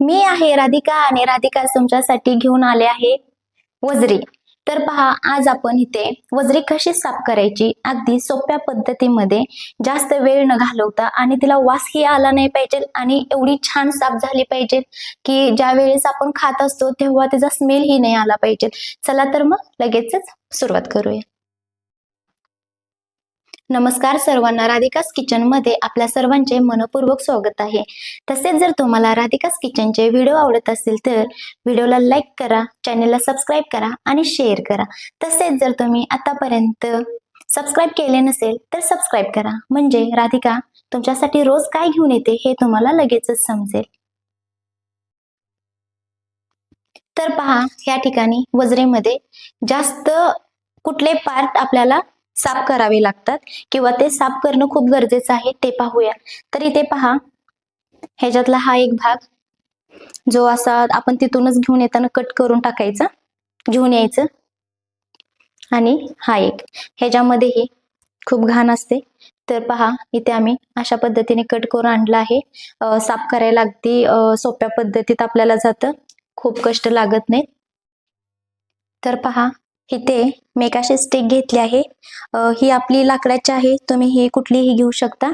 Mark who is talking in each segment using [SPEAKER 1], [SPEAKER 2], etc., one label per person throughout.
[SPEAKER 1] मी आहे राधिका आणि राधिका तुमच्यासाठी घेऊन आले आहे वजरी. तर पहा आज आपण इथे वजरी कशी साफ करायची? अगदी सोप्या पद्धतीमध्ये जास्त वेळ न घालवता आणि तिला वासही आला नाही पाहिजे आणि एवढी छान साफ झाली पाहिजे की ज्या वेळेस आपण खात असतो तेव्हा तिचा स्मेलही नाही आला पाहिजे. चला तर मग लगेचच सुरुवात करूया. नमस्कार सर्वांना राधिकास किचनमध्ये आपल्या सर्वांचे मनपूर्वक स्वागत आहे. तसेच जर तुम्हाला राधिकास किचनचे व्हिडिओ आवडत असतील तर व्हिडिओला लाईक करा चॅनेलला सबस्क्राईब करा आणि शेअर करा. तसेच जर तुम्ही आतापर्यंत सबस्क्राईब केले नसेल तर सबस्क्राईब करा. म्हणजे राधिका तुमच्यासाठी रोज काय घेऊन येते हे तुम्हाला लगेचच समजेल. तर पहा या ठिकाणी वजरेमध्ये जास्त कुठले पार्ट आपल्याला साफ करावे लागतात किंवा ते साफ करणं खूप गरजेचं आहे ते पाहूया. तर इथे पहा ह्याच्यातला हा एक भाग जो असा आपण तिथूनच घेऊन येताना कट करून टाकायचा घेऊन यायचं. आणि हा एक ह्याच्यामध्येही खूप घाण असते. तर पहा इथे आम्ही अशा पद्धतीने कट करून आणलं आहे. साफ करायला अगदी सोप्या पद्धतीत आपल्याला जातं. खूप कष्ट लागत नाहीत. तर पहा इथे मी एक अशी स्टिक घेतली आहे. ही आपली लाकडाची आहे. तुम्ही ही कुठलीही घेऊ शकता.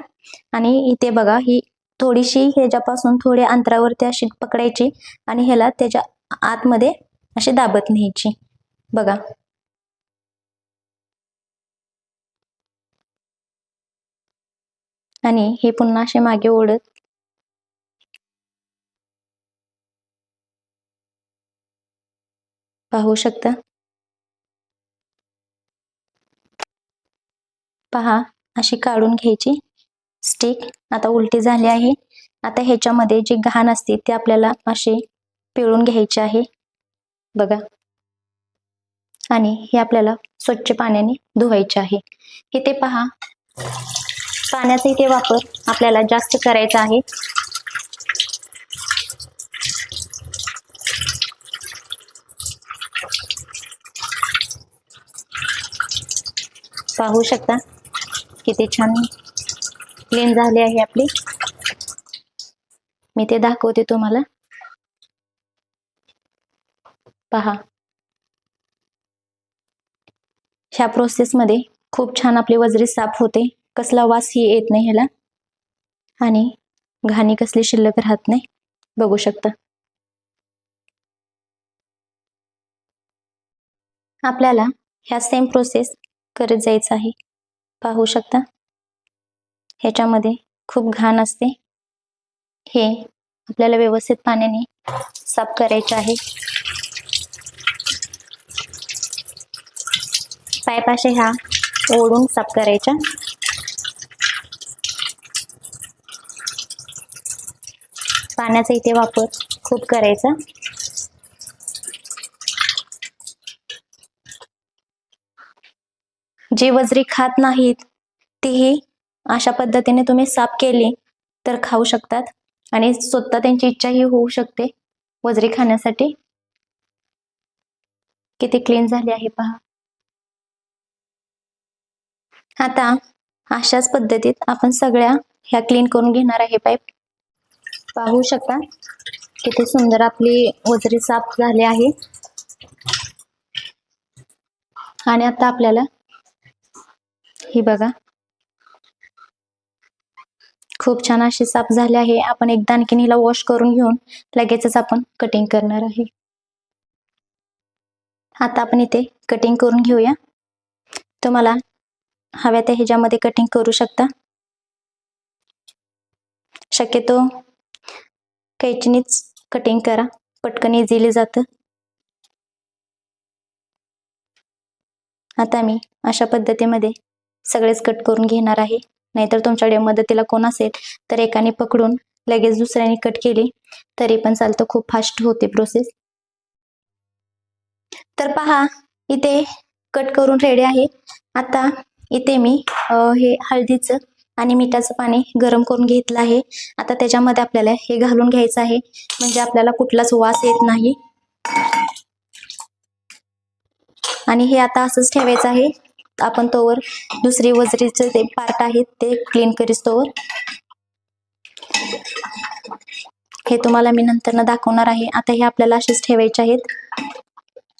[SPEAKER 1] आणि इथे बघा ही थोडीशी ह्याच्यापासून थोड्या अंतरावरती अशी पकडायची आणि ह्याला त्याच्या आतमध्ये अशी दाबत न्यायची. बघा. आणि हे पुन्हा असे मागे ओढत. पाहू शकता? पहा अशी काढून घ्यायची. स्टिक आता उलटी झाली आहे. आता ह्याच्यामध्ये जी घाण असते ती आपल्याला अशी पिळून घ्यायची आहे. बघा. आणि हे आपल्याला स्वच्छ पाण्याने धुवायचे आहे. इथे पहा. पाण्याचा इथे वापर आपल्याला जास्त करायचा आहे. पाहू शकता? किती छान क्लीन झाली आहे आपली. मी ते दाखवते तुम्हाला. पहा. ह्या प्रोसेसमध्ये खूप छान आपली वजरी साफ होते. कसला वास ही येत नाही ह्याला. आणि घाणी कसली शिल्लक राहत नाही. बघू शकता. आपल्याला ह्या सेम प्रोसेस करत जायचं आहे. पाहू शकता. ह्याच्यामध्ये खूप घाण असते. हे आपल्याला व्यवस्थित पाण्याने साफ करायचे आहे. पायपाशे ह्या ओढून साफ करायच्या पाण्याचा इथे वापर खूप करायचा. जे वजरी खात नाहीत तीही अशा पद्धतीने तुम्ही साफ केली तर खाऊ शकतात आणि स्वतः त्यांची इच्छाही होऊ शकते. वजरी खाण्यासाठी किती क्लीन झाली आहे पहा. आता अशाच पद्धतीत आपण सगळ्या ह्या क्लीन करून घेणार आहे पाईप पाहू शकता किती सुंदर आपली वजरी साफ झाली आहे. आणि आता आपल्याला ही बघा. खूप छान अशी साफ झाली आहे. आपण एकदा आणखीन हिला वॉश करून घेऊन लगेचच आपण कटिंग करणार आहे. आता आपण इथे कटिंग करून घेऊया. तुम्हाला हव्या त्या ह्याच्यामध्ये कटिंग करू शकता. शक्यतो कैचीनीच कटिंग करा. पटकन इझिली जातं. आता मी अशा पद्धतीमध्ये सगळेच कट करून घेणार आहे. नाहीतर तुमच्याकडे मदतीला कोण असेल तर एकाने पकडून लगेच दुसऱ्याने कट केली. तरी पण चालतं खूप फास्ट होते प्रोसेस तर पहा इथे कट करून रेडी आहे. आता इथे मी हे हळदीचं आणि मिठाचं पाणी गरम करून घेतलं आहे. आता त्याच्यामध्ये आपल्याला हे घालून घ्यायचं आहे. म्हणजे आपल्याला कुठलाच वास येत नाही. आणि हे आता असंच ठेवायचं आहे. आपण तोवर दुसरी वजरीचे जे पार्ट आहेत ते क्लीन करीस तोवर. हे तुम्हाला मी नंतर दाखवणार आहे. आता हे आपल्याला असेच ठेवायचे आहेत.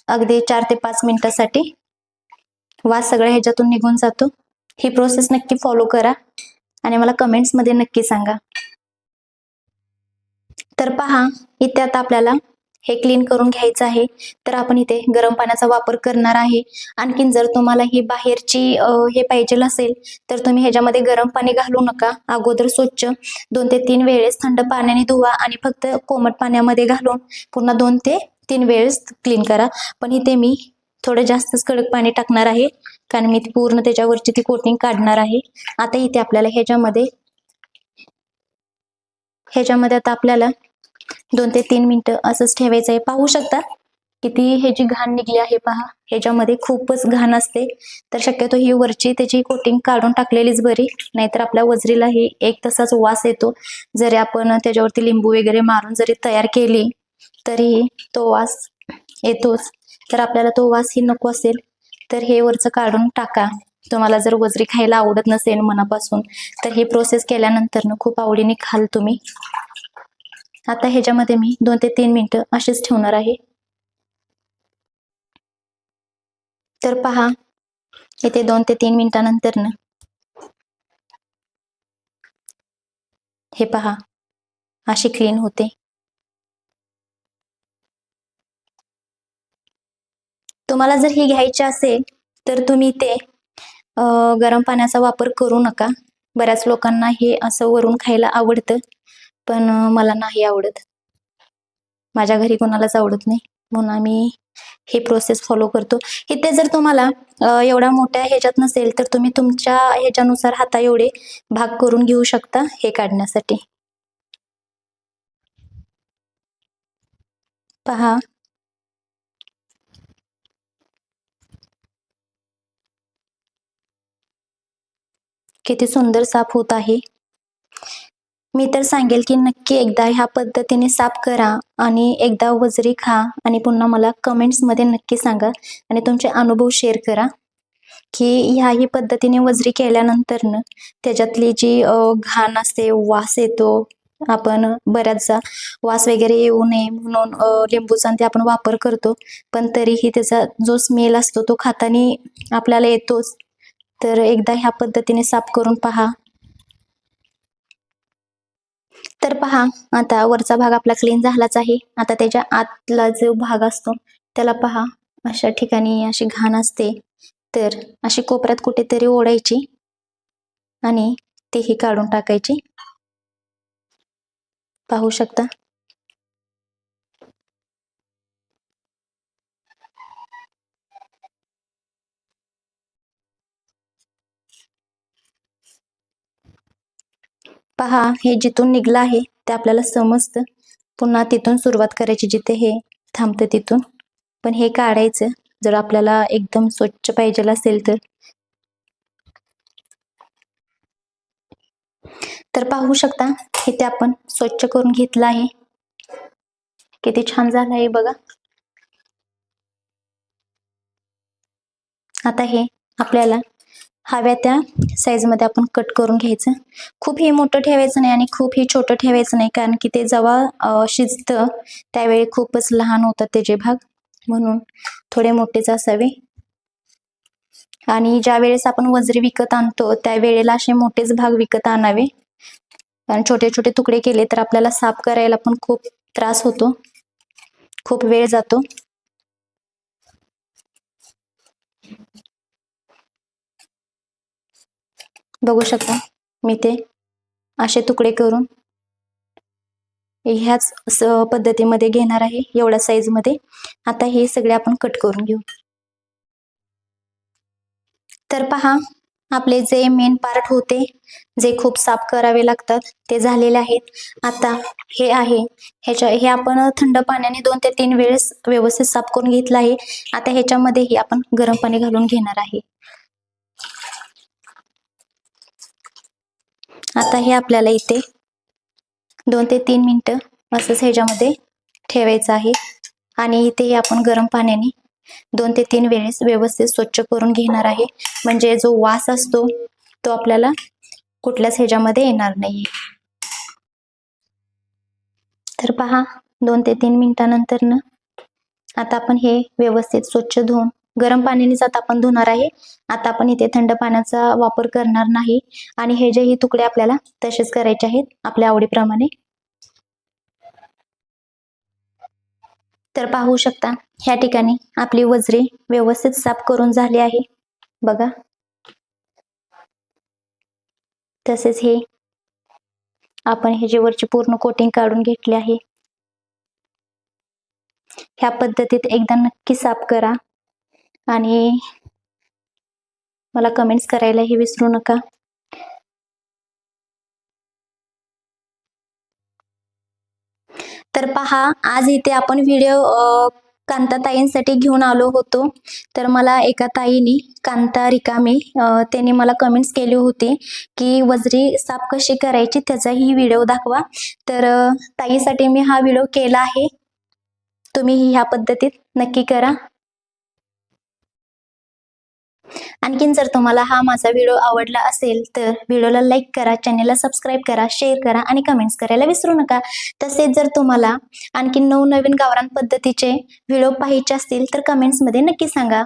[SPEAKER 1] अगदी चार ते पाच मिनिटासाठी. वास सगळ्या ह्याच्यातून निघून जातो. ही प्रोसेस नक्की फॉलो करा. आणि मला कमेंट्समध्ये नक्की सांगा. तर पहा इथे आता आपल्याला हे क्लीन करून घ्यायचं आहे तर आपण इथे गरम पाण्याचा वापर करणार आहे. आणखीन जर तुम्हाला ही बाहेरची हे पाहिजे असेल तर तुम्ही ह्याच्यामध्ये गरम पाणी घालू नका. अगोदर स्वच्छ दोन ते तीन वेळेस थंड पाण्याने धुवा आणि फक्त कोमट पाण्यामध्ये घालून पुन्हा दोन ते तीन वेळेस क्लीन करा. पण इथे मी थोडं जास्तच कडक पाणी टाकणार आहे कारण मी पूर्ण त्याच्यावरची ती कोटिंग काढणार आहे. आता इथे आपल्याला ह्याच्यामध्ये ह्याच्यामध्ये आता आपल्याला दोन ते तीन मिनिटं असंच ठेवायचं आहे. पाहू शकता किती ह्याची घाण निघली आहे पहा ह्याच्यामध्ये खूपच घाण असते. तर शक्यतो ही वरची त्याची कोटिंग काढून टाकलेलीच बरी नाहीतर आपल्या वजरीला ही एक तसाच वास येतो. जरी आपण त्याच्यावरती लिंबू वगैरे मारून जरी तयार केली तरी तो वास येतोच. तर आपल्याला तो वास ही नको असेल तर हे वरचं काढून टाका. तुम्हाला जर वजरी खायला आवडत नसेल मनापासून तर ही प्रोसेस केल्यानंतर खूप आवडीने खाल तुम्ही. आता ह्याच्यामध्ये मी दोन ते तीन मिनिटं अशीच ठेवणार आहे. तर पहा इथे दोन ते तीन मिनिटानंतर ना हे पहा अशी क्लीन होते. तुम्हाला जर ही घ्यायची असेल तर तुम्ही ते गरम पाण्याचा वापर करू नका. बऱ्याच लोकांना हे असं वरून खायला आवडतं. पण मला नाही आवडत. माझ्या घरी कोणालाच आवडत नाही. म्हणून आम्ही ही प्रोसेस फॉलो करतो. इथे जर तुम्हाला एवढ्या मोठ्या ह्याच्यात नसेल तर तुम्ही तुमच्या ह्याच्यानुसार हाता एवढे भाग करून घेऊ शकता हे काढण्यासाठी. पहा. किती सुंदर साफ होत आहे. मी तर सांगेल की नक्की एकदा ह्या पद्धतीने साफ करा आणि एकदा वजरी खा आणि पुन्हा मला कमेंट्समध्ये नक्की सांगा आणि तुमचे अनुभव शेअर करा. की ह्याही पद्धतीने वजरी केल्यानंतर न त्याच्यातली जी घाण असते वास येतो आपण बऱ्याचदा वास वगैरे येऊ नये म्हणून लिंबूचा ते आपण वापर करतो. पण तरीही त्याचा जो स्मेल असतो तो खातानी आपल्याला येतोच. तर एकदा ह्या पद्धतीने साफ करून पहा. तर पहा आता वरचा भाग आपला क्लीन झालाच आहे. आता त्याच्या आतला जो भाग असतो त्याला पहा. अशा ठिकाणी अशी घाण असते. तर अशी कोपऱ्यात कुठेतरी ओढायची आणि तेही काढून टाकायची. पाहू शकता? पहा हे जिथून निघलं आहे ते आपल्याला समजतं. पुन्हा तिथून सुरुवात करायची जिथे हे थांबतं तिथून. पण हे काढायचं जर आपल्याला एकदम स्वच्छ पाहिजे असेल तर. तर पाहू शकता इथे आपण स्वच्छ करून घेतलं आहे. किती छान झालं आहे बघा. आता हे आपल्याला हव्या त्या साईजमध्ये आपण कट करून घ्यायचं. खूप हे मोठं ठेवायचं नाही आणि खूप हे छोटं ठेवायचं नाही कारण की ते जेव्हा शिजतं त्यावेळी खूपच लहान होतात त्याचे भाग. म्हणून थोडे मोठेच असावे. आणि ज्या वेळेस आपण वजरी विकत आणतो त्यावेळेला असे मोठेच भाग विकत आणावे. कारण छोटे छोटे तुकडे केले तर आपल्याला साफ करायला पण खूप त्रास होतो. खूप वेळ जातो. बघू शकता. मी ते असे तुकडे करून ह्याच पद्धतीमध्ये घेणार आहे एवढ्या साईजमध्ये. आता हे सगळे आपण कट करून घेऊ. तर पहा आपले जे मेन पार्ट होते जे खूप साफ करावे लागतात ते झालेले आहेत. आता हे आहे. ह्याच्या हे आपण थंड पाण्याने दोन ते तीन वेळेस व्यवस्थित साफ करून घेतलं आहे. आता ह्याच्यामध्येही आपण गरम पाणी घालून घेणार आहे. आता हे आपल्याला इथे दोन ते तीन मिनटं असंच ह्याच्यामध्ये ठेवायचं आहे. आणि इथे आपण गरम पाण्याने दोन ते तीन वेळेस व्यवस्थित स्वच्छ करून घेणार आहे. म्हणजे जो वास असतो तो आपल्याला कुठल्याच ह्याच्यामध्ये येणार नाही. तर पहा दोन ते तीन मिनिटानंतर न आता आपण हे व्यवस्थित स्वच्छ धुवून गरम पाण्यानेच आता आपण धुणार आहे. आता आपण इथे थंड पाण्याचा वापर करणार नाही. आणि हे जे ही तुकडे आपल्याला तसेच करायचे आहेत आपल्या आवडीप्रमाणे. तर पाहू शकता ह्या ठिकाणी आपली वजरी व्यवस्थित साफ करून झाली आहे. बघा. तसेच हे आपण हे जे वरची पूर्ण कोटिंग काढून घेतले आहे. ह्या पद्धतीत एकदा नक्की साफ करा. आणि मला कमेंट्स करायलाही विसरू नका. तर पहा आज इथे आपण व्हिडिओ कांता ताईंसाठी घेऊन आलो होतो. तर मला एका ताईनी कांता रिकामी त्यांनी मला कमेंट्स केली होती की वजरी साफ कशी करायची त्याचाही व्हिडिओ दाखवा. तर ताईसाठी मी हा व्हिडिओ केला आहे. तुम्ही ह्या पद्धतीत नक्की करा. आणखीन जर तुम्हाला हा माझा व्हिडिओ आवडला असेल तर व्हिडिओला लाईक करा चॅनलला सबस्क्राईब करा शेअर करा आणि कमेंट्स करायला विसरू नका. तसेच जर तुम्हाला आणखीन नवनवीन गावरान पद्धतीचे व्हिडिओ पाहायचे असतील तर कमेंट्समध्ये नक्की सांगा.